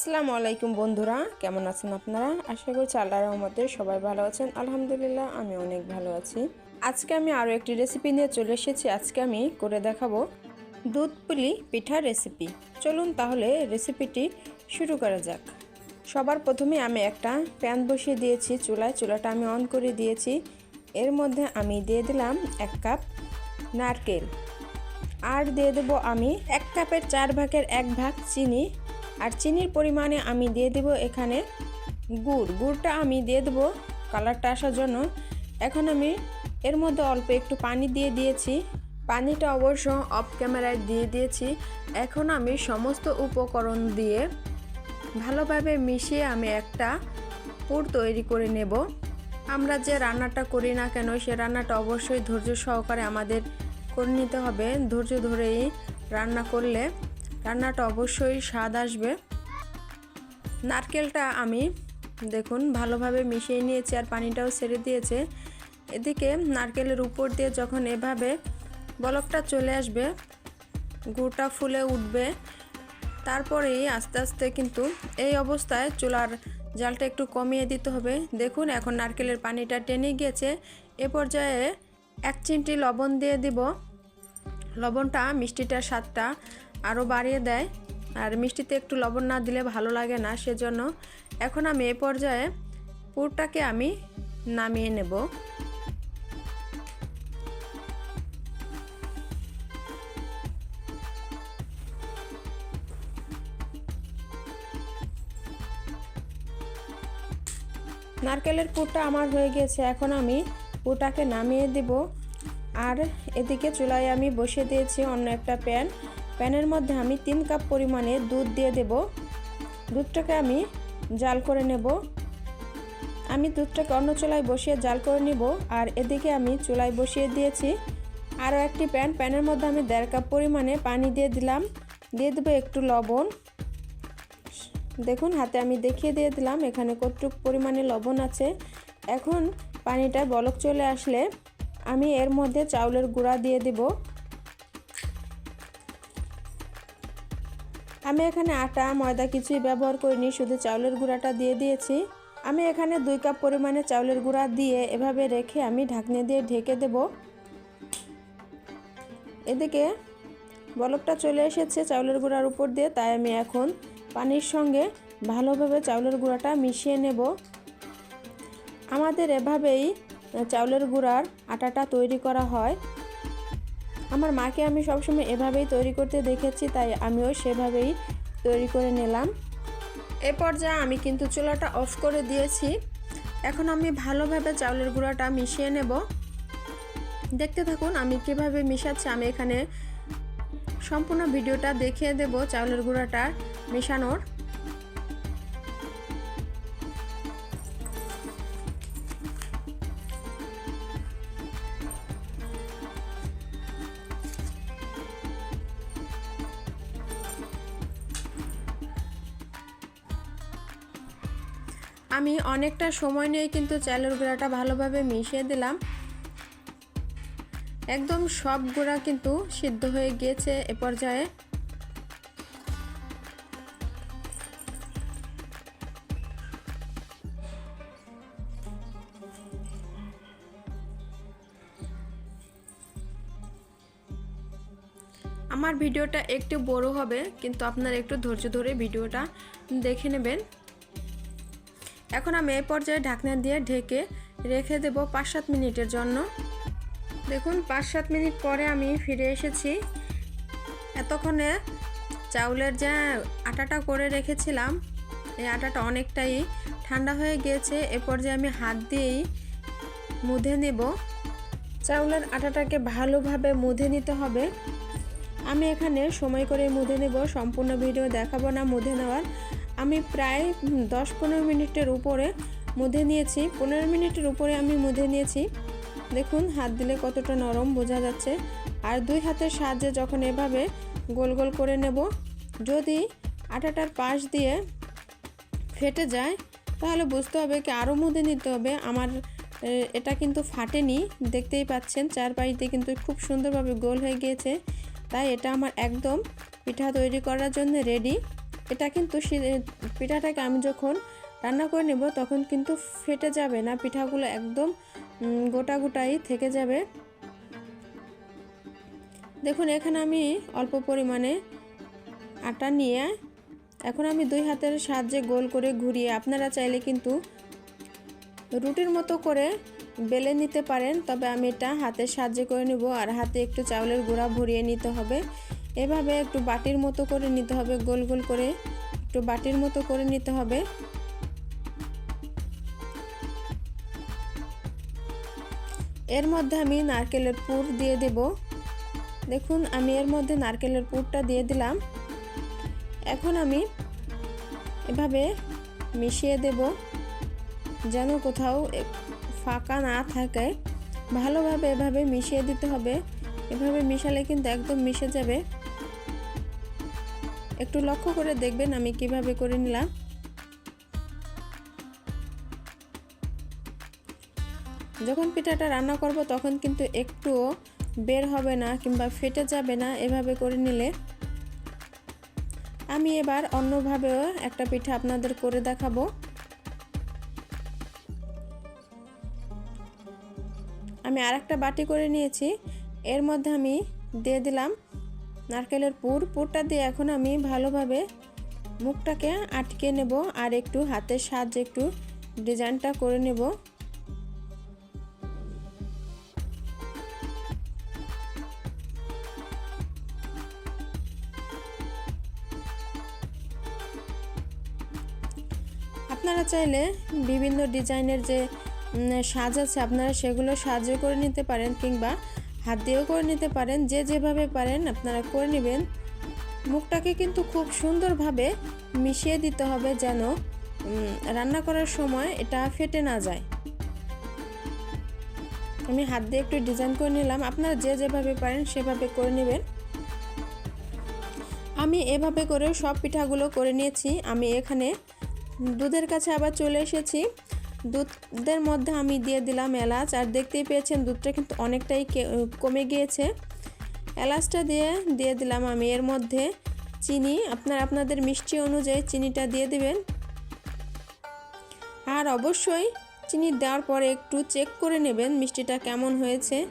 আসসালামু আলাইকুম বন্ধুরা, কেমন আছেন আপনারা? আশা করছি আল্লাহর রহমতে সবাই ভালো আছেন। আলহামদুলিল্লাহ, আমি অনেক ভালো আছি। আজকে আমি আরও একটি রেসিপি নিয়ে চলে এসেছি। আজকে আমি করে দেখাবো দুধ পুলি পিঠার রেসিপি চলুন তাহলে রেসিপিটি শুরু করা যাক। সবার প্রথমে আমি একটা প্যান বসিয়ে দিয়েছি চুলায়। চুলাটা আমি অন করে দিয়েছি। এর মধ্যে আমি দিয়ে দিলাম এক কাপ নারকেল। আর দিয়ে দেবো আমি এক কাপের চার ভাগের এক ভাগ চিনি। আর চিনির পরিমাণে আমি দিয়ে দেব এখানে গুড়। গুড়টা আমি দিয়ে দেবো কালারটা আসার জন্য। এখন আমি এর মধ্যে অল্প একটু পানি দিয়ে দিয়েছি। পানিটা অবশ্য অফ ক্যামেরায় দিয়ে দিয়েছি। এখন আমি সমস্ত উপকরণ দিয়ে ভালোভাবে মিশিয়ে আমি একটা পুর তৈরি করে নেব। আমরা যে রান্নাটা করি না কেন, সে রান্নাটা অবশ্যই ধৈর্য সহকারে আমাদের করে নিতে হবে। ধৈর্য ধরেই রান্না করলে রান্নাটা অবশ্যই স্বাদ আসবে। নারকেলটা আমি, দেখুন, ভালোভাবে মিশিয়ে নিয়েছি আর পানিটাও ছেড়ে দিয়েছে। এদিকে নারকেলের উপর দিয়ে যখন এভাবে বলকটা চলে আসবে, গুড়টা ফুলে উঠবে, তারপরেই আস্তে আস্তে কিন্তু এই অবস্থায় চুলার জালটা একটু কমিয়ে দিতে হবে। দেখুন, এখন নারকেলের পানিটা টেনে গিয়েছে। এ পর্যায়ে এক চিমটি লবণ দিয়ে দিব। লবণটা, মিষ্টিটার স্বাদটা আরও বাড়িয়ে দেয়। আর মিষ্টিতে একটু লবণ না দিলে ভালো লাগে না, সেজন্য এখন আমি এ পর্যায়ে পুরটাকে আমি নামিয়ে নেব। নারকেলের পুরটা আমার হয়ে গেছে এখন আমি পুরটাকে নামিয়ে দেব। আর এদিকে চুলায় আমি বসিয়ে দিয়েছি অন্য একটা প্যান। প্যানের মধ্যে আমি তিন কাপ পরিমাণে দুধ দিয়ে দেব। দুধটাকে আমি জাল করে নেব। আমি দুধটাকে অন্য চুলায় বসিয়ে জাল করে নিব আর এদিকে আমি চুলায় বসিয়ে দিয়েছি। আরও একটি প্যান, প্যানের মধ্যে আমি দেড় কাপ পরিমাণে পানি দিয়ে দিলাম। দিয়ে দেবো একটু লবণ। দেখুন, হাতে আমি দেখিয়ে দিয়ে দিলাম, এখানে কতটুকু পরিমাণে লবণ আছে। এখন পানিটা বলক চলে আসলে আমি এর মধ্যে চাউলের গুঁড়া দিয়ে দেব। আমি এখানে আটা, ময়দা কিছুই ব্যবহার করিনি, শুধু চাউলের গুঁড়াটা দিয়ে দিয়েছি। আমি এখানে দুই কাপ পরিমাণে চাউলের গুঁড়া দিয়ে এভাবে রেখে আমি ঢাকনি দিয়ে ঢেকে দেব। এদিকে বলকটা চলে এসেছে চাউলের গুঁড়ার উপর দিয়ে, তাই আমি এখন পানির সঙ্গে ভালোভাবে চাউলের গুঁড়াটা মিশিয়ে নেব। আমাদের এভাবেই চাউলের গুঁড়ার আটাটা তৈরি করা হয়। আমার মাকে আমি সবসময় এভাবেই তৈরি করতে দেখেছি, তাই আমিও সেভাবেই তৈরি করে নিলাম। এ পর্যায়ে আমি কিন্তু চুলাটা অফ করে দিয়েছি। এখন আমি ভালোভাবে চাউলের গুঁড়াটা মিশিয়ে নেব। দেখতে থাকুন আমি কীভাবে মিশাচ্ছি, আমি এখানে সম্পূর্ণ ভিডিওটা দেখিয়ে দেব চাউলের গুঁড়াটা মেশানোর। আমি অনেকটা সময় নিয়ে কিন্তু চালের গুঁড়াটা ভালোভাবে মিশিয়ে দিলাম। একদম সব গুঁড়া কিন্তু সিদ্ধ হয়ে গিয়েছে এ পর্যায়ে। আমার ভিডিওটা একটু বড় হবে, কিন্তু আপনারা একটু ধৈর্য ধরে ভিডিওটা দেখে নেবেন। এখন আমি এই পর্যায়ে ঢাকনা দিয়ে ঢেকে রেখে দেব পাঁচ সাত মিনিটের জন্য। দেখুন পাঁচ সাত মিনিট পরে আমি ফিরে এসেছি। এতক্ষণে চাউলের যে আটাটা করে রেখেছিলাম, এই আটাটা অনেকটাই ঠান্ডা হয়ে গিয়েছে। এ পর্যায়ে আমি হাত দিয়েই মুধে নেব। চাউলের আটাটাকে ভালোভাবে মুধে নিতে হবে। আমি এখানে সময় করে মুধে নেব। সম্পূর্ণ ভিডিও দেখাবো না, মুধে নেওয়ার। আমি প্রায় দশ পনেরো মিনিটের উপরে মুধে নিয়েছি। পনেরো মিনিটের উপরে আমি মুধে নিয়েছি। দেখুন, হাত দিলে কতটা নরম বোঝা যাচ্ছে। আর দুই হাতের সাহায্যে যখন এভাবে গোল গোল করে নেব, যদি আটাটার পাশ দিয়ে ফেটে যায়, তাহলে বুঝতে হবে কি আরও মুধে নিতে হবে। আমার এটা কিন্তু ফাটেনি, দেখতেই পাচ্ছেন, চারপাশে কিন্তু খুব সুন্দরভাবে গোল হয়ে গিয়েছে। তাই এটা আমার একদম পিঠা তৈরি করার জন্য রেডি এটা কিন্তু পিঠাটাকে আমি যখন রান্না করে নেব তখন কিন্তু ফেটে যাবে না, পিঠাগুলো একদম গোটা গোটাই থেকে যাবে। দেখুন, এখানে আমি অল্প পরিমাণে আটা নিয়ে, এখন আমি দুই হাতের সাহায্যে গোল করে ঘুরিয়ে, আপনারা চাইলে কিন্তু রুটির মতো করে বেলে নিতে পারেন, তবে আমি এটা হাতের সাহায্যে করে নেব, আর হাতে একটু চাউলের গুঁড়া ভরিয়ে নিতে হবে। এভাবে একটু বাটির মতো করে নিতে হবে, গোল গোল করে। একটু বাটির মতো করে নিতে হবে। এর মধ্যে আমি নারকেলের পুর দিয়ে দেব। দেখুন, আমি এর মধ্যে নারকেলের পুরটা দিয়ে দিলাম। এখন আমি এভাবে মিশিয়ে দেব, যেন কোথাও ফাঁকা না থাকে। ভালোভাবে এভাবে মিশিয়ে দিতে হবে। এভাবে মিশালে কিন্তু একদম মিশে যাবে। একটু লক্ষ্য করে দেখবেন আমি কীভাবে করে নিলাম। যখন পিঠাটা রান্না করব তখন কিন্তু একটুও বের হবে না কিংবা ফেটে যাবে না এভাবে করে নিলে। আমি এবার অন্যভাবেও একটা পিঠা আপনাদের করে দেখাবো। আমি আর একটা বাটি করে নিয়েছি। এর মধ্যে আমি দিয়ে দিলাম নারকেলের পুর। পুরটা দিয়ে এখন আমি ভালোভাবে মুখটাকে আটকে নেব আর একটু হাতের সাহায্যে একটু ডিজাইনটা করে নেব। আপনারা চাইলে বিভিন্ন ডিজাইনের যে সাজ আছে, আপনারা সেগুলো সাহায্য করে নিতে পারেন কিংবা হাত দিয়েও করে নিতে পারেন, যে যেভাবে পারেন আপনারা করে নেবেন। মুখটাকে কিন্তু খুব সুন্দরভাবে মিশিয়ে দিতে হবে যেন রান্না করার সময় এটা ফেটে না যায়। আমি হাত দিয়ে একটু ডিজাইন করে নিলাম। আপনারা যে যেভাবে পারেন সেভাবে করে নেবেন। আমি এভাবে করে সব পিঠাগুলো করে নিয়েছি। আমি এখানে দুধের কাছে আবার চলে এসেছি। দুধের মধ্যে আমি দিয়ে দিলাম এলাচ, আর দেখতেই পেয়েছেন দুধটা কিন্তু অনেকটাই কমে গিয়েছে। এলাচটা দিয়ে দিয়ে দিলাম আমি। এর মধ্যে চিনি, আপনার, আপনাদের মিষ্টি অনুযায়ী চিনিটা দিয়ে দিবেন। আর অবশ্যই চিনি দেওয়ার পরে একটু চেক করে নেবেন মিষ্টিটা কেমন হয়েছে।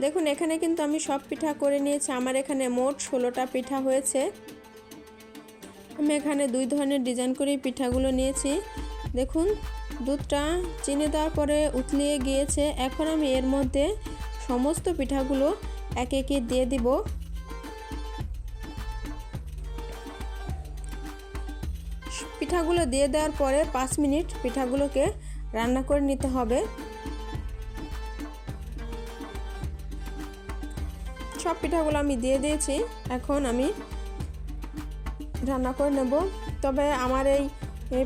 দেখুন, এখানে কিন্তু আমি সব পিঠা করে নিয়েছি। আমার এখানে মোট ষোলোটা পিঠা হয়েছে। আমি এখানে দুই ধরনের ডিজাইন করে পিঠাগুলো নিয়েছি। দেখুন, দুধটা চিনি দেওয়ার পরে উতলিয়ে গিয়েছে। এখন আমি এর মধ্যে সমস্ত পিঠাগুলো একে একে দিয়ে দিব। পিঠাগুলো দিয়ে দেওয়ার পরে পাঁচ মিনিট পিঠাগুলোকে রান্না করে নিতে হবে। সব পিঠাগুলো আমি দিয়ে দিয়েছি। এখন আমি রান্না করে নেব। তবে আমার এই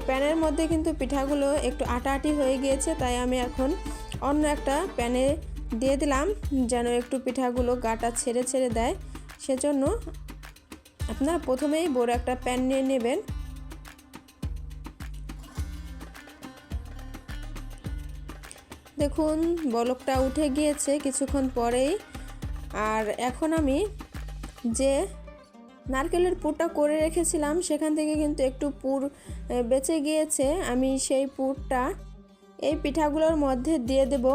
প্যানের মধ্যে কিন্তু পিঠাগুলো একটু আটা আটি হয়ে গিয়েছে, তাই আমি এখন অন্য একটা প্যানে দিয়ে দিলাম যেন একটু পিঠাগুলো গাটা ছেড়ে ছেড়ে দেয়। সেজন্য আপনারা প্রথমেই বড় একটা প্যান নিয়ে নেবেন। দেখুন, বলকটা উঠে গিয়েছে, কিছুক্ষণ পরেই আর এখন আমি যে নারকেলের পুরটা করে রেখেছিলাম, সেখান থেকে কিন্তু একটু পুর বেঁচে গিয়েছে। আমি সেই পুরটা এই পিঠাগুলোর মধ্যে দিয়ে দেব।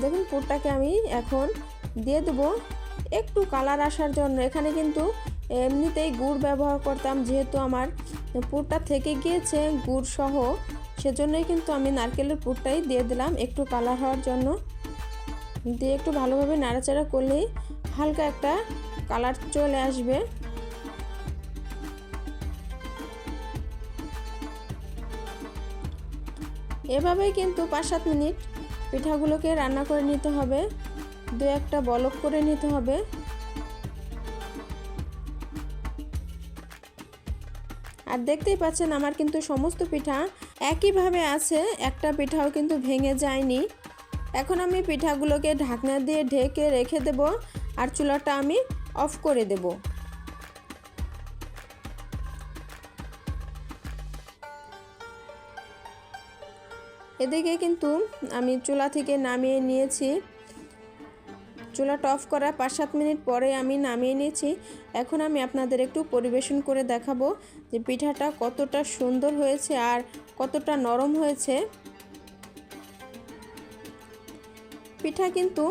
দেখুন, পুরটাকে আমি এখন দিয়ে দেবো। একটু কালার আসার জন্য, এখানে কিন্তু এমনিতেই গুড় ব্যবহার করতাম, যেহেতু আমার পুরটা থেকে গিয়েছে গুড় সহ সেজন্যই কিন্তু আমি নারকেলের পুরটাই দিয়ে দিলাম একটু কালার হওয়ার জন্য। দিয়ে একটু ভালোভাবে নাড়াচাড়া করলেই হালকা একটা কালার চলে আসবে। এভাবেই কিন্তু পাঁচ সাত মিনিট পিঠাগুলোকে রান্না করে নিতে হবে দু একটা বলক করে নিতে হবে। আর দেখতেই পাচ্ছেন আমার কিন্তু সমস্ত পিঠা একইভাবে আছে, একটা পিঠাও কিন্তু ভেঙে যায়নি। এখন আমি পিঠাগুলোকে ঢাকনা দিয়ে ঢেকে রেখে দেব আর চুলাটা আমি অফ করে দেব। এদিকে কিন্তু আমি চুলা থেকে নামিয়ে নিয়েছি। চুলাটা অফ করার পাঁচ সাত মিনিট পরে আমি নামিয়ে নিয়েছি। এখন আমি আপনাদের একটু পরিবেশন করে দেখাবো যে পিঠাটা কতটা সুন্দর হয়েছে আর কতটা নরম হয়েছে। পিঠা কিন্তু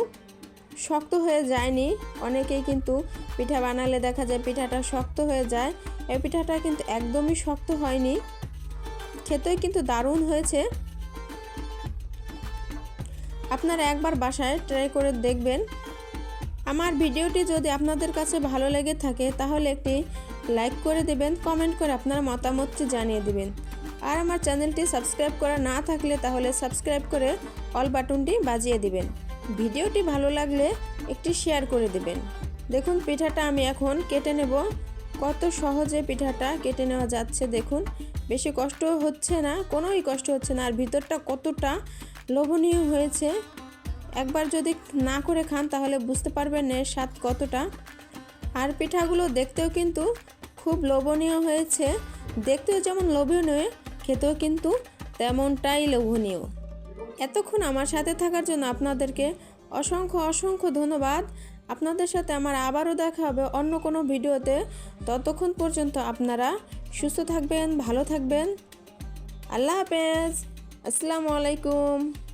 শক্ত হয়ে যায়নি, অনেকেই কিন্তু পিঠা বানালে দেখা যায় পিঠাটা শক্ত হয়ে যায়। এই পিঠাটা কিন্তু একদমই শক্ত হয়নি খেতেই কিন্তু দারুণ হয়েছে। আপনারা একবার বাসায় ট্রাই করে দেখবেন। আমার ভিডিওটি যদি আপনাদের কাছে ভালো লেগে থাকে, তাহলে একটি লাইক করে দেবেন, কমেন্ট করে আপনার মতামতটি জানিয়ে দেবেন। আর আমার চ্যানেলটি সাবস্ক্রাইব করা না থাকলে, তাহলে সাবস্ক্রাইব করে অল বাটনটি বাজিয়ে দিবেন। ভিডিওটি ভালো লাগলে একটি শেয়ার করে দেবেন। দেখুন, পিঠাটা আমি এখন কেটে নেব। কত সহজে পিঠাটা কেটে নেওয়া যাচ্ছে, দেখুন। বেশি কষ্ট হচ্ছে না, কোনোই কষ্ট হচ্ছে না। আর ভিতরটা কতটা লোভনীয় হয়েছে একবার যদি না করে খান, তাহলে বুঝতে পারবেন এর স্বাদ কতটা। আর পিঠাগুলো দেখতেও কিন্তু খুব লোভনীয় হয়েছে। দেখতেও যেমন লোভনীয়, খেতেও কিন্তু তেমনটাই লোভনীয়। এতক্ষণ আমার সাথে থাকার জন্য আপনাদেরকে অসংখ্য অসংখ্য ধন্যবাদ। আপনাদের সাথে আমার আবারও দেখা হবে অন্য কোনো ভিডিওতে। ততক্ষণ পর্যন্ত আপনারা সুস্থ থাকবেন, ভালো থাকবেন। আল্লাহ হাফেজ। আসসালামু আলাইকুম।